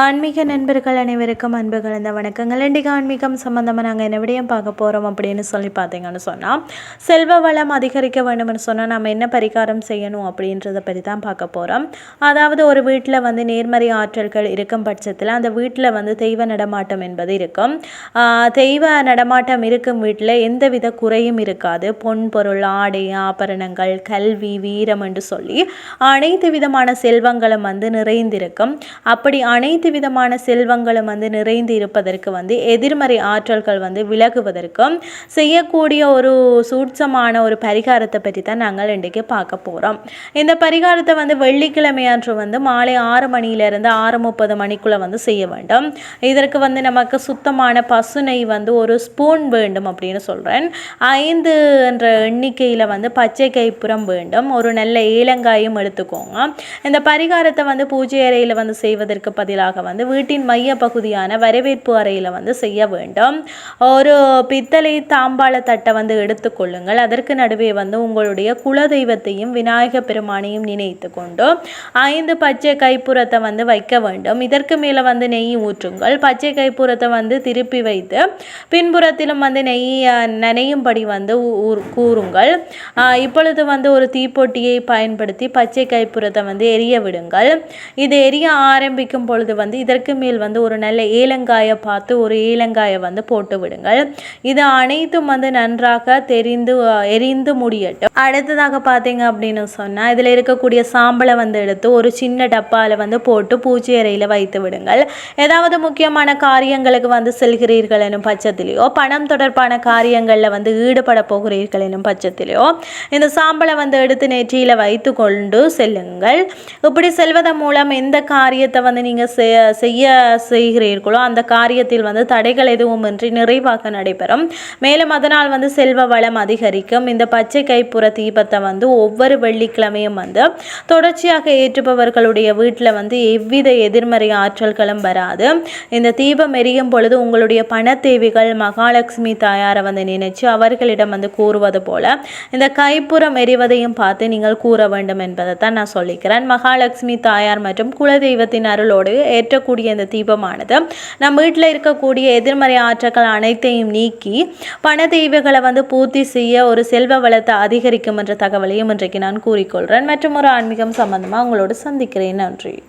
ஆன்மீக நண்பர்கள் அனைவருக்கும் அன்பு கலந்த வணக்கங்கள். இன்றைக்கு ஆன்மீகம் சம்மந்தமாக நாங்கள் என்ன விடயம் பார்க்க போகிறோம் அப்படின்னு சொல்லி பார்த்தீங்கன்னு சொன்னால் செல்வ வளம் அதிகரிக்க வேண்டும்னு சொன்னால் நம்ம என்ன பரிகாரம் செய்யணும் அப்படின்றத பற்றி தான் பார்க்க போகிறோம் அதாவது ஒரு வீட்டில் வந்து நேர்மறை ஆற்றல்கள் இருக்கும் பட்சத்தில் அந்த வீட்டில் வந்து தெய்வ நடமாட்டம் என்பது இருக்கும். தெய்வ நடமாட்டம் இருக்கும் வீட்டில் எந்தவித குறையும் இருக்காது. பொன் பொருள் ஆடை ஆபரணங்கள் கல்வி வீரம் என்று சொல்லி அனைத்து விதமான செல்வங்களும் வந்து நிறைந்திருக்கும். அப்படி அனைத்து அனைத்து விதமான செல்வங்களும் வந்து நிறைந்து இருப்பதற்கு வந்து எதிர்மறை ஆற்றல்கள் வந்து விலகுவதற்கும் செய்யக்கூடிய ஒரு சூட்சமான ஒரு பரிகாரத்தை பற்றி தான் நாங்கள் இன்றைக்கு பார்க்க போகிறோம் இந்த பரிகாரத்தை வந்து வெள்ளிக்கிழமை அன்று வந்து மாலை ஆறு மணியிலிருந்து ஆறு முப்பது மணிக்குள்ளே வந்து செய்ய வேண்டும். இதற்கு வந்து நமக்கு சுத்தமான பசுனை வந்து ஒரு ஸ்பூன் வேண்டும் அப்படின்னு சொல்கிறேன் ஐந்து என்ற எண்ணிக்கையில் வந்து பச்சை கைப்புறம் வேண்டும். ஒரு நல்ல ஏலங்காயும் எடுத்துக்கோங்க. இந்த பரிகாரத்தை வந்து பூஜை அறையில் வந்து செய்வதற்கு பதிலாக முறையாக வந்து வீட்டின் மைய பகுதியான வரவேற்பு அறையில் வந்து செய்ய வேண்டும். ஒரு பித்தளை தாம்பாள தட்டை வந்து எடுத்துக்கொள்ளுங்கள் அதற்கு நடுவே வந்து உங்களுடைய குலதெய்வத்தையும் விநாயக பெருமானையும் நினைத்து கொண்டு ஐந்து பச்சை கைப்புறத்தை வந்து வைக்க வேண்டும். இதற்கு மேலே வந்து நெய் ஊற்றுங்கள். பச்சை கைப்புறத்தை வந்து திருப்பி வைத்து பின்புறத்திலும் வந்து நெய் நனையும்படி வந்து கூறுங்கள். இப்பொழுது வந்து ஒரு தீப்பொட்டியை பயன்படுத்தி பச்சை கைப்புறத்தை வந்து எரிய விடுங்கள். இது எரிய ஆரம்பிக்கும் பொழுது வந்து இதற்கு மேல் வந்து ஒரு நல்ல ஏலங்காயை பார்த்து ஒரு ஏலங்காயை வந்து போட்டு விடுங்கள். இது அனைத்தும் வந்து நன்றாக தெரிந்து எரிந்து முடியட்டும். அடுத்ததாக பார்த்தீங்க அப்படின்னு சொன்னால் இதில் இருக்கக்கூடிய சாம்பலை வந்து எடுத்து ஒரு சின்ன டப்பாவில் வந்து போட்டு பூச்சி அறையில் வைத்து விடுங்கள். ஏதாவது முக்கியமான காரியங்களுக்கு வந்து செல்கிறீர்கள் எனும் பட்சத்திலேயோ பணம் தொடர்பான காரியங்களில் வந்து ஈடுபட போகிறீர்கள் எனும் பட்சத்திலேயோ இந்த சாம்பலை வந்து எடுத்து நெற்றியில் வைத்து கொண்டு செல்லுங்கள். இப்படி செல்வதன் மூலம் எந்த காரியத்தை வந்து நீங்கள் செய்ய செய்கிறீர்களோ அந்த காரியத்தில் வந்து தடைகள் எதுவும் இன்றி நிறைவாக நடைபெறும். மேலும் அதனால் வந்து செல்வ வளம் அதிகரிக்கும். இந்த பச்சை கைப்புற தீபத்தை வந்து ஒவ்வொரு வெள்ளிக்கிழமையும் வந்து தொடர்ச்சியாக ஏற்றுபவர்களுடைய வீட்டில் வந்து எவ்வித எதிர்மறை ஆற்றல்களும் வராது. இந்த தீபம் எரியும் பொழுது உங்களுடைய பண தேவைகள் மகாலட்சுமி தாயாரை வந்து நினைச்சு அவர்களிடம் வந்து கூறுவது போல இந்த கைப்புறம் எரிவதையும் பார்த்து நீங்கள் கூற வேண்டும் என்பதை தான் நான் சொல்லிக்கிறேன். மகாலட்சுமி தாயார் மற்றும் குலதெய்வத்தின் அருளோடு ஏற்றக்கூடிய இந்த தீபமானது. நம் வீட்டில் இருக்கக்கூடிய எதிர்மறை ஆற்றல்கள் அனைத்தையும் நீக்கி பண தேவைகளை வந்து பூர்த்தி செய்ய ஒரு செல்வ வளத்தை அதிகரிக்கும் என்ற தகவலையும் இன்றைக்கு நான் கூறிக்கொள்கிறேன் மற்றும் ஒரு ஆன்மீகம் சம்பந்தமாக உங்களோடு சந்திக்கிறேன். நன்றி.